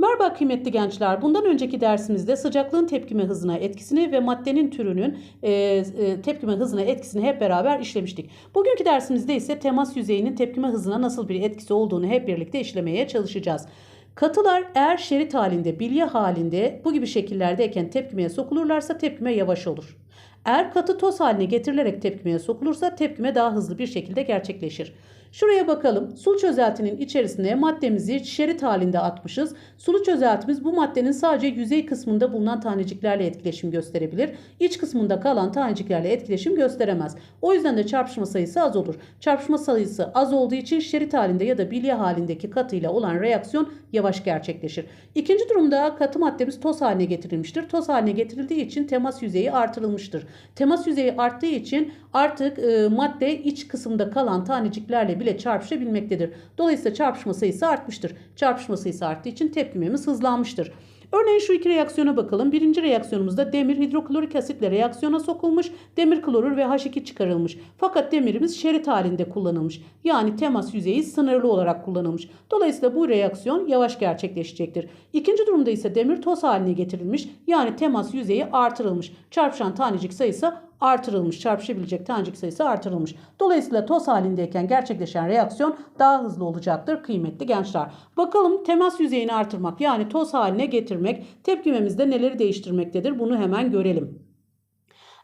Merhaba kıymetli gençler. Bundan önceki dersimizde sıcaklığın tepkime hızına etkisini ve maddenin türünün e, e, tepkime hızına etkisini hep beraber işlemiştik. Bugünkü dersimizde ise temas yüzeyinin tepkime hızına nasıl bir etkisi olduğunu hep birlikte işlemeye çalışacağız. Katılar eğer şerit halinde, bilye halinde bu gibi şekillerdeyken tepkimeye sokulurlarsa tepkime yavaş olur. Eğer katı toz haline getirilerek tepkimeye sokulursa tepkime daha hızlı bir şekilde gerçekleşir. Şuraya bakalım. Sulu çözeltinin içerisine maddemizi şerit halinde atmışız. Sulu çözeltimiz bu maddenin sadece yüzey kısmında bulunan taneciklerle etkileşim gösterebilir. İç kısmında kalan taneciklerle etkileşim gösteremez. O yüzden de çarpışma sayısı az olur. Çarpışma sayısı az olduğu için şerit halinde ya da bilye halindeki katıyla olan reaksiyon yavaş gerçekleşir. İkinci durumda katı maddemiz toz haline getirilmiştir. Toz haline getirildiği için temas yüzeyi artırılmıştır. Temas yüzeyi arttığı için artık e, madde iç kısımda kalan taneciklerle bile çarpışabilmektedir. Dolayısıyla çarpışma sayısı artmıştır. Çarpışma sayısı arttığı için tepkimemiz hızlanmıştır. Örneğin şu iki reaksiyona bakalım. Birinci reaksiyonumuzda demir hidroklorik asitle reaksiyona sokulmuş, demir klorür ve H2 çıkarılmış. Fakat demirimiz şerit halinde kullanılmış. Yani temas yüzeyi sınırlı olarak kullanılmış. Dolayısıyla bu reaksiyon yavaş gerçekleşecektir. İkinci durumda ise demir toz haline getirilmiş. Yani temas yüzeyi artırılmış. Çarpışan tanecik sayısı artırılmış. Çarpışabilecek tanecik sayısı artırılmış. Dolayısıyla toz halindeyken gerçekleşen reaksiyon daha hızlı olacaktır kıymetli gençler. Bakalım temas yüzeyini artırmak yani toz haline getirmek tepkimemizde neleri değiştirmektedir bunu hemen görelim.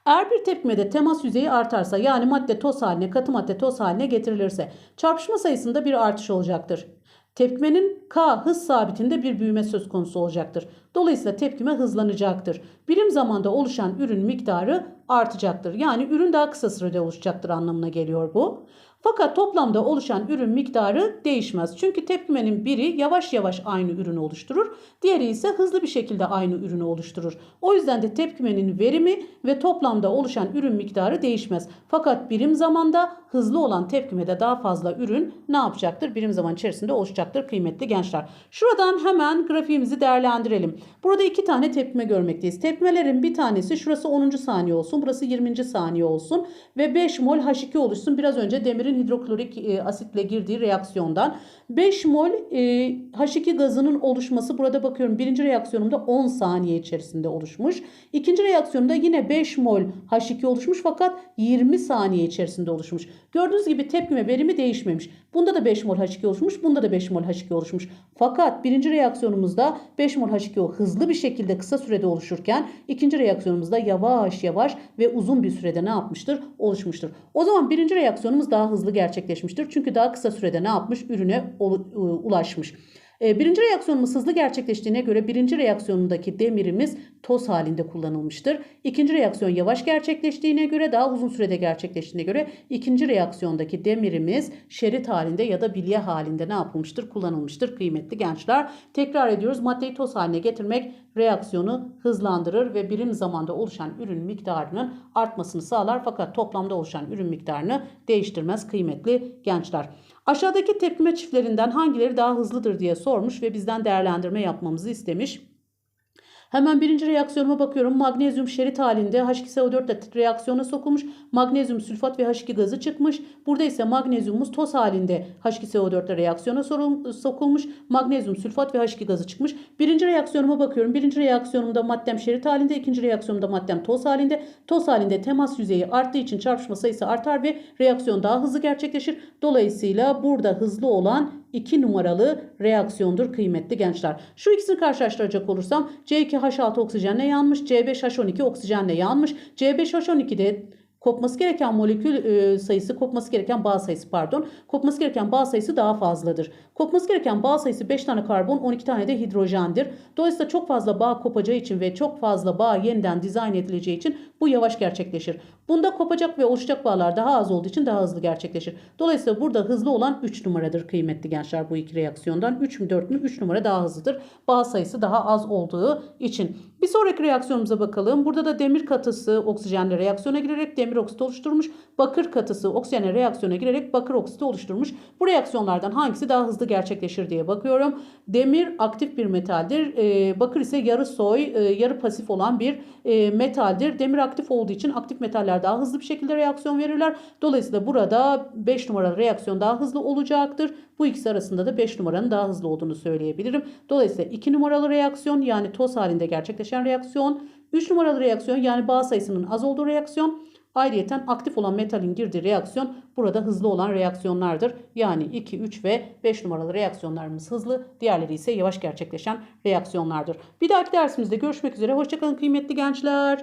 Eğer bir tepkimede temas yüzeyi artarsa yani madde toz haline katı madde toz haline getirilirse çarpışma sayısında bir artış olacaktır. Tepkimenin K hız sabitinde bir büyüme söz konusu olacaktır. Dolayısıyla tepkime hızlanacaktır. Birim zamanda oluşan ürün miktarı artacaktır. Yani ürün daha kısa sürede oluşacaktır anlamına geliyor bu. Fakat toplamda oluşan ürün miktarı değişmez. Çünkü tepkimenin biri yavaş yavaş aynı ürünü oluşturur. Diğeri ise hızlı bir şekilde aynı ürünü oluşturur. O yüzden de tepkimenin verimi ve toplamda oluşan ürün miktarı değişmez. Fakat birim zamanda hızlı olan tepkimede daha fazla ürün ne yapacaktır? Birim zaman içerisinde oluşacaktır kıymetli gençler. Şuradan hemen grafiğimizi değerlendirelim. Burada iki tane tepkime görmekteyiz. Tepkimelerin bir tanesi şurası 10. saniye olsun. Burası 20. saniye olsun. Ve 5 mol H2 oluşsun. Biraz önce demirin hidroklorik e, asitle girdiği reaksiyondan. 5 mol e, H2 gazının oluşması burada bakıyorum birinci reaksiyonumda 10 saniye içerisinde oluşmuş. İkinci reaksiyonda yine 5 mol H2 oluşmuş fakat 20 saniye içerisinde oluşmuş. Gördüğünüz gibi tepkime verimi değişmemiş. Bunda da 5 mol H2 oluşmuş, bunda da 5 mol H2 oluşmuş. Fakat birinci reaksiyonumuzda 5 mol H2O hızlı bir şekilde kısa sürede oluşurken ikinci reaksiyonumuzda yavaş yavaş ve uzun bir sürede ne yapmıştır? Oluşmuştur. O zaman birinci reaksiyonumuz daha hızlı gerçekleşmiştir. Çünkü daha kısa sürede ne yapmış? Ürüne ulaşmış. E, birinci reaksiyonumuz hızlı gerçekleştiğine göre birinci reaksiyonundaki demirimiz toz halinde kullanılmıştır. İkinci reaksiyon yavaş gerçekleştiğine göre daha uzun sürede gerçekleştiğine göre ikinci reaksiyondaki demirimiz şerit halinde ya da bilye halinde ne yapılmıştır? Kullanılmıştır kıymetli gençler. Tekrar ediyoruz maddeyi toz haline getirmek reaksiyonu hızlandırır ve birim zamanda oluşan ürün miktarının artmasını sağlar fakat toplamda oluşan ürün miktarını değiştirmez kıymetli gençler. Aşağıdaki tepkime çiftlerinden hangileri daha hızlıdır diye sormuş ve bizden değerlendirme yapmamızı istemiş. Hemen birinci reaksiyonuma bakıyorum. Magnezyum şerit halinde H2SO4 ile reaksiyona sokulmuş. Magnezyum sülfat ve H2 gazı çıkmış. Burada ise magnezyumumuz toz halinde H2SO4 ile reaksiyona sokulmuş. Magnezyum sülfat ve H2 gazı çıkmış. Birinci reaksiyonuma bakıyorum. Birinci reaksiyonumda maddem şerit halinde. ikinci reaksiyonumda maddem toz halinde. Toz halinde temas yüzeyi arttığı için çarpışma sayısı artar ve reaksiyon daha hızlı gerçekleşir. Dolayısıyla burada hızlı olan 2 numaralı reaksiyondur kıymetli gençler. Şu ikisini karşılaştıracak olursam C2H6 oksijenle yanmış, C5H12 oksijenle yanmış. C5H12'de kopması gereken molekül e, sayısı, kopması gereken bağ sayısı pardon. Kopması gereken bağ sayısı daha fazladır. Kopması gereken bağ sayısı 5 tane karbon, 12 tane de hidrojendir. Dolayısıyla çok fazla bağ kopacağı için ve çok fazla bağ yeniden dizayn edileceği için bu yavaş gerçekleşir. Bunda kopacak ve oluşacak bağlar daha az olduğu için daha hızlı gerçekleşir. Dolayısıyla burada hızlı olan 3 numaradır kıymetli gençler bu iki reaksiyondan. 3 mü 4 mü? 3 numara daha hızlıdır. Bağ sayısı daha az olduğu için. Bir sonraki reaksiyonumuza bakalım. Burada da demir katısı oksijenle reaksiyona girerek demir oksit oluşturmuş. Bakır katısı oksijenle reaksiyona girerek bakır oksiti oluşturmuş. Bu reaksiyonlardan hangisi daha hızlı gerçekleşir diye bakıyorum. Demir aktif bir metaldir. bakır ise yarı soy, yarı pasif olan bir metaldir. Demir aktif olduğu için aktif metaller daha hızlı bir şekilde reaksiyon verirler. Dolayısıyla burada 5 numaralı reaksiyon daha hızlı olacaktır. Bu ikisi arasında da 5 numaranın daha hızlı olduğunu söyleyebilirim. Dolayısıyla 2 numaralı reaksiyon yani toz halinde gerçekleşen reaksiyon, 3 numaralı reaksiyon yani bağ sayısının az olduğu reaksiyon, Ayrıyeten aktif olan metalin girdiği reaksiyon burada hızlı olan reaksiyonlardır. Yani 2, 3 ve 5 numaralı reaksiyonlarımız hızlı, diğerleri ise yavaş gerçekleşen reaksiyonlardır. Bir dahaki dersimizde görüşmek üzere. Hoşçakalın kıymetli gençler.